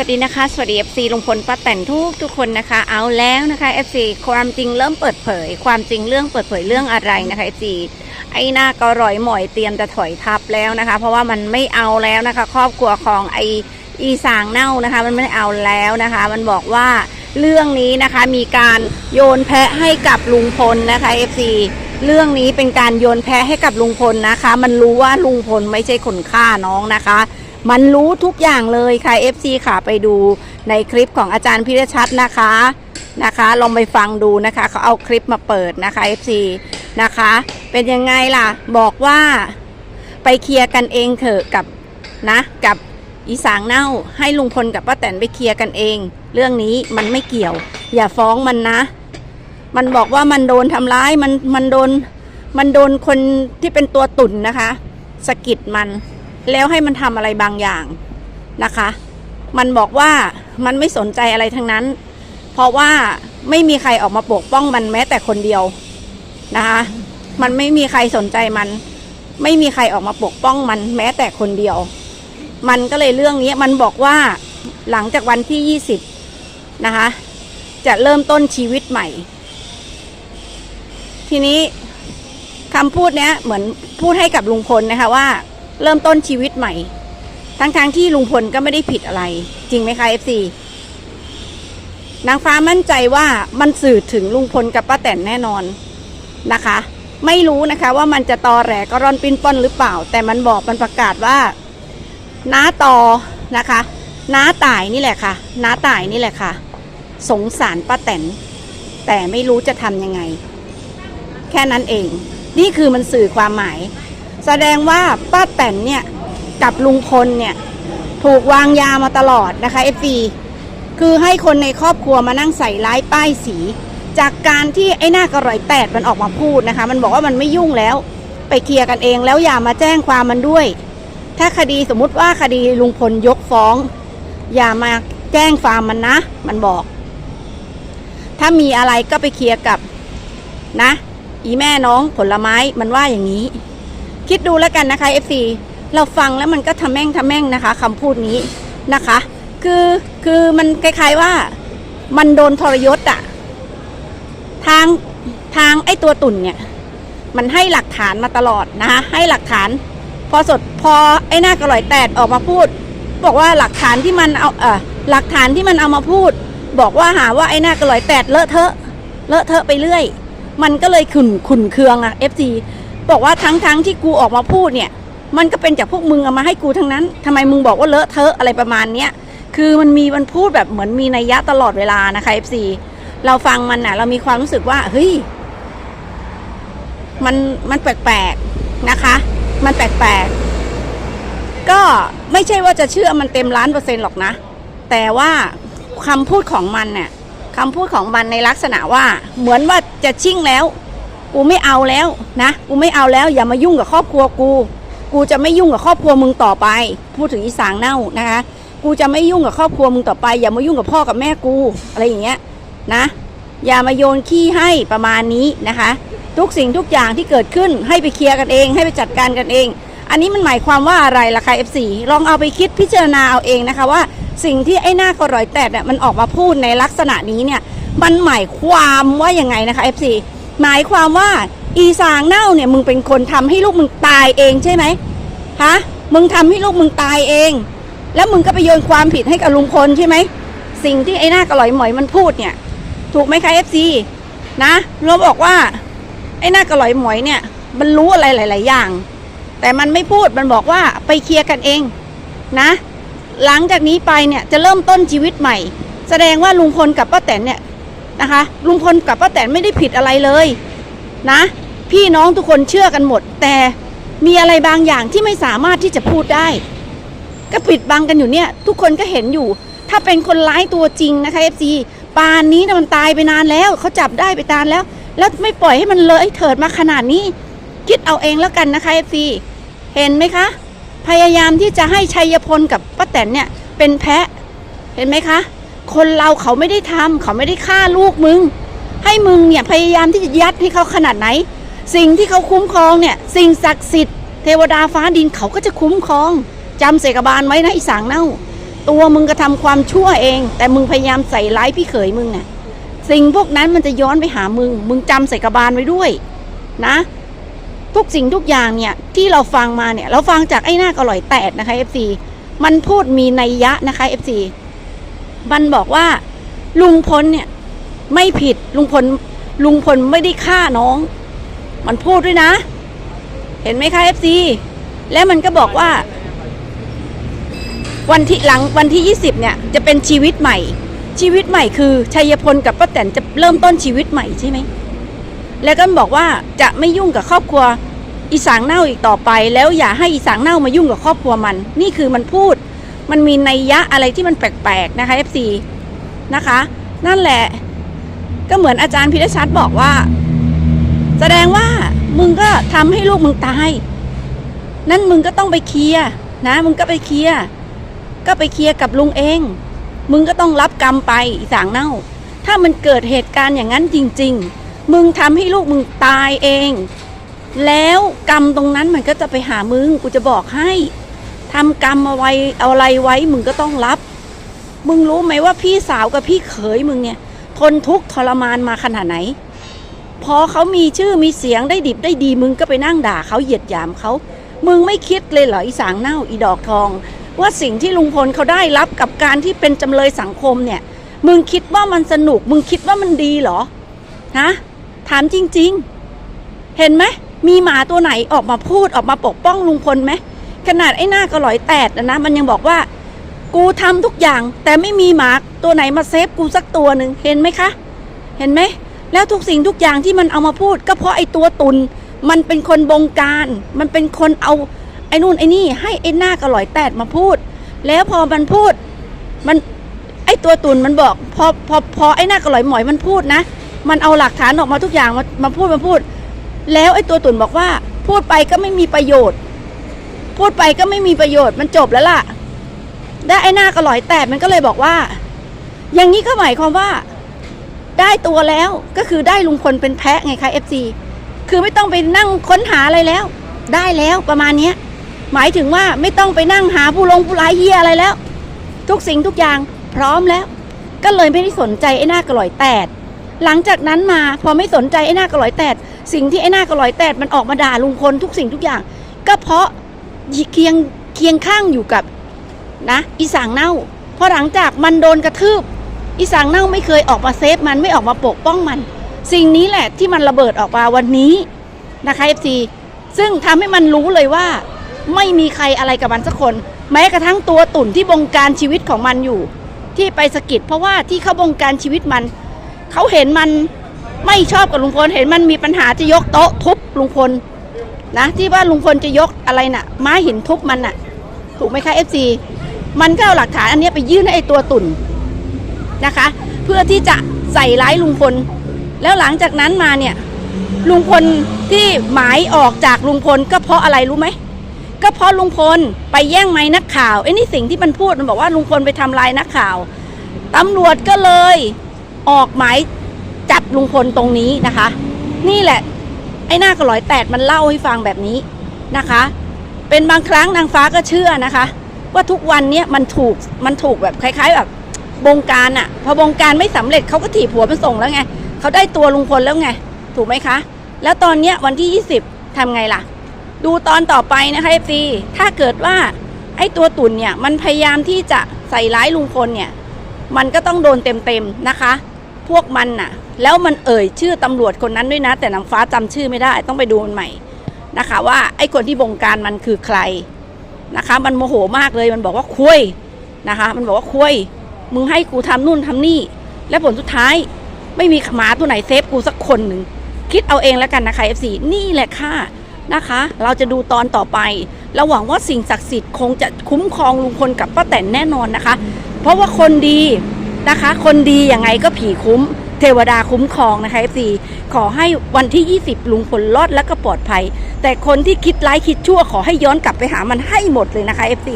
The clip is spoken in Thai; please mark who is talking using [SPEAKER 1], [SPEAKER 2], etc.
[SPEAKER 1] สวัสดีนะคะ สวัสดี FC ลุงพลป้าแต่นทุกทุกคนนะคะ เอาแล้วนะคะ FC ความจริงเริ่มเปิดเผย ความจริงเรื่องเปิดเผยเรื่องอะไรนะคะ FC ไอ้หน้าก็ร่อยหมอยเตรียมจะถอยทับแล้วนะคะ เพราะว่ามันไม่เอาแล้วนะคะ ครอบครัวของไออีสางเน่านะคะ มันไม่เอาแล้วนะคะ มันบอกว่าเรื่องนี้นะคะมีการโยนแพะให้กับลุงพลนะคะ FC เรื่องนี้เป็นการโยนแพะให้กับลุงพลนะคะ มันรู้ว่าลุงพลไม่ใช่คนฆ่าน้องนะคะ มันรู้ทุกอย่างเลยค่ะ FC ค่ะไปดูในคลิปของอาจารย์พิรชัดนะคะนะคะ ลองไปฟังดูนะคะเขาเอาคลิปมาเปิดนะคะ FC นะคะ เป็นยังไงล่ะ บอกว่าไปเคลียร์กันเองเถอะกับนะกับอีสางเน่าให้ลุงพลกับป้าแตนไปเคลียร์กันเอง เรื่องนี้มันไม่เกี่ยว อย่าฟ้องมันนะ มันบอกว่ามันโดนทำร้ายมันมันโดน มันโดนคนที่เป็นตัวตุ่นนะคะสะกิดมัน แล้วให้มันทำอะไรบางอย่างนะคะ มันบอกว่ามันไม่สนใจอะไรทั้งนั้น เพราะว่าไม่มีใครออกมาปกป้องมันแม้แต่คนเดียวนะคะ มันไม่มีใครสนใจมัน ไม่มีใครออกมาปกป้องมันแม้แต่คนเดียว มันก็เลยเรื่องนี้มันบอกว่าหลังจากวันที่20นะคะ จะเริ่มต้นชีวิตใหม่ ทีนี้คำพูดเนี้ยเหมือนพูดให้กับลุงพลนะคะว่า เริ่มต้นชีวิตใหม่ ทั้งๆทที่ลุงพลก็ไม่ได้ผิดอะไร จริงไหมคะ FC นางฟ้ามั่นใจว่ามันสื่อถึงลุงพลกับป้าแตนแน่นอนนะคะ ไม่รู้นะคะว่ามันจะตอแหลก็ร่อนปิ้นป้อนหรือเปล่า แต่มันบอกมันประกาศว่าน้าตอนะคะน้าต่ายนี่แหละค่ะน้าต่ายนี่แหละค่ะ สงสารป้าแตนแต่ไม่รู้จะทำยังไง แค่นั้นเอง นี่คือมันสื่อความหมาย แสดงว่าป้าแตนเนี่ยกับลุงพลเนี่ยถูกวางยามาตลอดนะคะเอฟซีคือให้คนในครอบครัวมานั่งใส่ร้ายป้ายสี จากการที่ไอ้หน้ากระรอยแตดมันออกมาพูดนะคะ มันบอกว่ามันไม่ยุ่งแล้ว ไปเคลียร์กันเองแล้วอย่ามาแจ้งความมันด้วย ถ้าคดีสมมุติว่าคดีลุงพลยกฟ้อง อย่ามาแจ้งความมันนะ มันบอก ถ้ามีอะไรก็ไปเคลียร์กับนะ อีแม่น้องผลไม้มันว่าอย่างนี้ คิดดูแล้วกันนะคะ FC เราฟังแล้วมันก็ทำแม่งทำแม่งนะคะคำพูดนี้นะคะ คือคือมันคล้ายๆว่ามันโดนทรยศอะทางทางไอ้ตัวตุ่นเนี่ย มันให้หลักฐานมาตลอดนะคะให้หลักฐาน พอสดพอไอ้หน้ากระลอยแตดออกมาพูด บอกว่าหลักฐานที่มันเอาเออหลักฐานที่มันเอามาพูด บอกว่าหาว่าไอ้หน้ากระลอยแตดเลอะเทอะเลอะเทอะไปเรื่อย มันก็เลยขุนขุนเคืองอะ FC บอกว่าทั้งทั้งที่กูออกมาพูดเนี่ย มันก็เป็นจากพวกมึงเอามาให้กูทั้งนั้นทำไมมึงบอกว่าเลอะเทอะอะไรประมาณเนี้ยคือมันมีมันพูดแบบเหมือนมีนัยยะตลอดเวลานะคะ FC เราฟังมันน่ะ เรามีความรู้สึกว่าเฮ้ยมันมันแปลกๆนะคะ มันแปลกๆก็ไม่ใช่ว่าจะเชื่อมันเต็มล้านเปอร์เซ็นต์หรอกนะ แต่ว่าคำพูดของมันเนี่ยคำพูดของมันในลักษณะว่า เหมือนว่าจะชิ่งแล้ว กูไม่เอาแล้วนะ กูไม่เอาแล้ว อย่ามายุ่งกับครอบครัวกู กูจะไม่ยุ่งกับครอบครัวมึงต่อไป พูดถึงอีสางเน่านะคะ กูจะไม่ยุ่งกับครอบครัวมึงต่อไป อย่ามายุ่งกับพ่อกับแม่กูอะไรอย่างเงี้ยนะ อย่ามาโยนขี้ให้ประมาณนี้นะคะ ทุกสิ่งทุกอย่างที่เกิดขึ้นให้ไปเคลียร์กันเอง ให้ไปจัดการกันเอง อันนี้มันหมายความว่าอะไรล่ะคะ F4 ลองเอาไปคิดพิจารณาเอาเองนะคะว่าสิ่งที่ไอ้หน้ากระรอยแตดเนี่ยมันออกมาพูดในลักษณะนี้เนี่ยมันหมายความว่ายังไงนะคะ F4 หมายความว่า อีสางเน่าเนี่ยมึงเป็นคนทำให้ลูกมึงตายเองใช่ไหมฮะมึงทำให้ลูกมึงตายเอง แล้วมึงก็ไปโยนความผิดให้กับลุงพลใช่ไหมสิ่งที่ไอ้หน้ากระหลอยหมอยมันพูดเนี่ย ถูกไหมคะ FC นะเราบอกว่า ไอ้หน้ากระหลอยหมอยเนี่ย มันรู้อะไรหลาย ๆ อย่าง แต่มันไม่พูดมันบอกว่าไปเคลียร์กันเองนะ หลังจากนี้ไปเนี่ยจะเริ่มต้นชีวิตใหม่ แสดงว่าลุงพลกับป้าแตนเนี่ย นะคะ ลุงพลกับป้าแตนไม่ได้ผิดอะไรเลยนะ พี่น้องทุกคนเชื่อกันหมด แต่มีอะไรบางอย่างที่ไม่สามารถที่จะพูดได้ ก็ปิดบังกันอยู่เนี่ย ทุกคนก็เห็นอยู่ ถ้าเป็นคนร้ายตัวจริงนะคะเอฟซีปานนี้นะมันตายไปนานแล้วเขาจับได้ไปนานแล้ว แล้วไม่ปล่อยให้มันเลยเถิดมาขนาดนี้ คิดเอาเองแล้วกันนะคะเอฟซีเห็นไหมคะ พยายามที่จะให้ชัยพลกับป้าแตนเนี่ยเป็นแพะเห็นไหมคะ คนเราเขาไม่ได้ทำเขาไม่ได้ฆ่าลูกมึง ให้มึงเนี่ยพยายามที่จะยัดให้เขาขนาดไหน สิ่งที่เขาคุ้มครองเนี่ย สิ่งศักดิ์สิทธิ์เทวดาฟ้าดินเขาก็จะคุ้มครองจำเสกบาลไว้นะอีสางเน่า ตัวมึงกระทำความชั่วเอง แต่มึงพยายามใส่ร้ายพี่เขยมึงเนี่ยสิ่งพวกนั้นมันจะย้อนไปหามึง มึงจำใส่กบาลไว้ด้วยนะ ทุกสิ่งทุกอย่างเนี่ยที่เราฟังมาเนี่ยเราฟังจากไอ้หน้ากอร่อยแตดนะคะ FC มันพูดมีนัยยะนะคะ FC มันบอกว่า ลุงพลเนี่ย ไม่ผิดลุงพลลุงพลไม่ได้ฆ่าน้อง มันพูดด้วยนะ เห็นไหมคะ FC และมันก็บอกว่า วันที่หลังวันที่ 20 เนี่ย จะเป็นชีวิตใหม่ ชีวิตใหม่คือชัยพลกับป้าแตนจะเริ่มต้นชีวิตใหม่ใช่ไหมแล้วก็บอกว่าจะไม่ยุ่งกับครอบครัวอีสางเน่าอีกต่อไป แล้วอย่าให้อีสางเน่ามายุ่งกับครอบครัวมัน นี่คือมันพูด มันมีนัยยะอะไรที่มันแปลกๆนะคะ FC นะคะ นั่นแหละ ก็เหมือนอาจารย์พิรชัดบอกว่า แสดงว่ามึงก็ทำให้ลูกมึงตาย นั่นมึงก็ต้องไปเคลียร์นะ มึงก็ไปเคลียร์ก็ไปเคลียร์กับลุงเอง มึงก็ต้องรับกรรมไปอีสางเน่า ถ้ามันเกิดเหตุการณ์อย่างนั้นจริง ๆ มึงทำให้ลูกมึงตายเอง แล้วกรรมตรงนั้นมันก็จะไปหามึงกูจะบอกให้ ทำกรรมเอาไว้เอาอะไรไว้มึงก็ต้องรับ มึงรู้ไหมว่าพี่สาวกับพี่เขยมึงเนี่ย ทนทุกข์ทรมานมาขนาดไหน พอเขามีชื่อมีเสียงได้ดิบได้ดีมึงก็ไปนั่งด่าเขาเหยียดหยามเขามึงไม่คิดเลยเหรออีสางเน่าอีดอกทอง ว่าสิ่งที่ลุงพลเขาได้รับกับการที่เป็นจำเลยสังคมเนี่ย มึงคิดว่ามันสนุก มึงคิดว่ามันดีเหรอฮะถามจริง ๆ เห็นไหมมีหมาตัวไหนออกมาพูดออกมาปกป้องลุงพลไหม ขนาดไอ้หน้ากระหลอยแตดนะนะมันยังบอกว่า กูทำทุกอย่างแต่ไม่มีหมาตัวไหนมาเซฟกูสักตัวหนึ่งเห็นไหมคะ เห็นไหมแล้วทุกสิ่งทุกอย่างที่มันเอามาพูด ก็เพราะไอ้ตัวตุน มันเป็นคนบงการ มันเป็นคนเอาไอ้นู่นไอ้นี่ ให้ไอ้หน้ากระหลอยแตดมาพูด แล้วพอมันพูดมันไอ้ตัวตุนมันบอกพอพอพอไอ้หน้ากระหลอยหมอยมันพูดนะ มันเอาหลักฐานออกมาทุกอย่างมามาพูดมาพูด แล้วไอ้ตัวตุนบอกว่า พูดไปก็ไม่มีประโยชน์ พูดไปก็ไม่มีประโยชน์มันจบแล้วล่ะ ได้ไอ้หน้ากระลอยแตดมันก็เลยบอกว่า อย่างนี้ก็หมายความว่า ได้ตัวแล้วก็คือได้ลุงพลเป็นแพะไงคะ FC คือไม่ต้องไปนั่งค้นหาอะไรแล้ว ได้แล้วประมาณเนี้ยหมายถึงว่าไม่ต้องไปนั่งหาผู้ลงผู้ร้ายเฮียอะไรแล้ว ทุกสิ่งทุกอย่างพร้อมแล้ว ก็เลยไม่ได้สนใจไอ้หน้ากระลอยแตดหลังจากนั้นมาพอไม่สนใจไอ้หน้ากระลอยแตดสิ่งที่ไอ้หน้ากระลอยแตดมันออกมาด่าลุงพลทุกสิ่งทุกอย่าง ก็เพราะ เคียงเคียงข้างอยู่กับนะอีสางเน่าพอหลังจากมันโดนกระทืบอีสางเน่าไม่เคยออกมาเซฟมันไม่ออกมาปกป้องมัน สิ่งนี้แหละที่มันระเบิดออกมาวันนี้นะคะ FC ซึ่งทำให้มันรู้เลยว่า ไม่มีใครอะไรกับมันสักคน แม้กระทั่งตัวตุ่นที่บงการชีวิตของมันอยู่ ที่ไปสะกิดเพราะว่าที่เขาบงการชีวิตมัน เขาเห็นมันไม่ชอบกับลุงพลเห็นมันมีปัญหาจะยกโต๊ะทุบลุงพล นะที่ว่าลุงพลจะยกอะไรน่ะไม้หินทุบมันน่ะ ถูกไหมคะ FC มันก็เอาหลักฐานอันนี้ไปยื่นให้ไอตัวตุ่นนะคะ เพื่อที่จะใส่ร้ายลุงพล แล้วหลังจากนั้นมาเนี่ยลุงพลที่หมายออกจากลุงพลก็เพราะอะไรรู้ไหมก็เพราะลุงพลไปแย่งไม้นักข่าวไอ้นี่สิ่งที่มันพูดมันบอกว่าลุงพลไปทำลายนักข่าวตำรวจก็เลยออกหมายจับลุงพลตรงนี้นะคะ นี่แหละ ไอ้หน้ากระลอยแตดมันเล่าให้ฟังแบบนี้นะคะ เป็นบางครั้งนางฟ้าก็เชื่อนะคะ ว่าทุกวันเนี้ยมันถูกมันถูกแบบคล้าย ๆ แบบบงการอะพอบงการไม่สำเร็จเขาก็ถีบหัวมันส่งแล้วไงเขาได้ตัวลุงพลแล้วไง ถูกไหมคะ แล้วตอนเนี้ยวันที่ 20ทำไงล่ะ ดูตอนต่อไปนะคะเอฟซีถ้าเกิดว่าไอ้ตัวตุ่นเนี่ยมันพยายามที่จะใส่ร้ายลุงพลเนี่ย มันก็ต้องโดนเต็มๆนะคะ พวกมันน่ะ แล้วมันเอ่ยชื่อตำรวจคนนั้นด้วยนะ แต่น้ำฟ้าจำชื่อไม่ได้ต้องไปดูมันใหม่นะคะ ว่าไอ้คนที่บงการมันคือใครนะคะ มันโมโหมากเลยมันบอกว่าคุยนะคะ มันบอกว่าคุยมึงให้กูทำนู่นทำนี่ และผลสุดท้ายไม่มีหมาตัวไหนเซฟกูสักคนหนึ่งคิดเอาเองแล้วกันนะคะ F4 นี่แหละค่ะนะคะ เราจะดูตอนต่อไปเราหวังว่าสิ่งศักดิ์สิทธิ์คงจะคุ้มครองลุงพลกับป้าแตนแน่นอนนะคะ เพราะว่าคนดีนะคะ คนดียังไงก็ผีคุ้ม เทวดาคุ้มครองนะคะ FC ขอให้วันที่ 20 ลุงพลรอดและก็ปลอดภัย แต่คนที่คิดร้ายคิดชั่วขอให้ย้อนกลับไปหามันให้หมดเลยนะคะ FC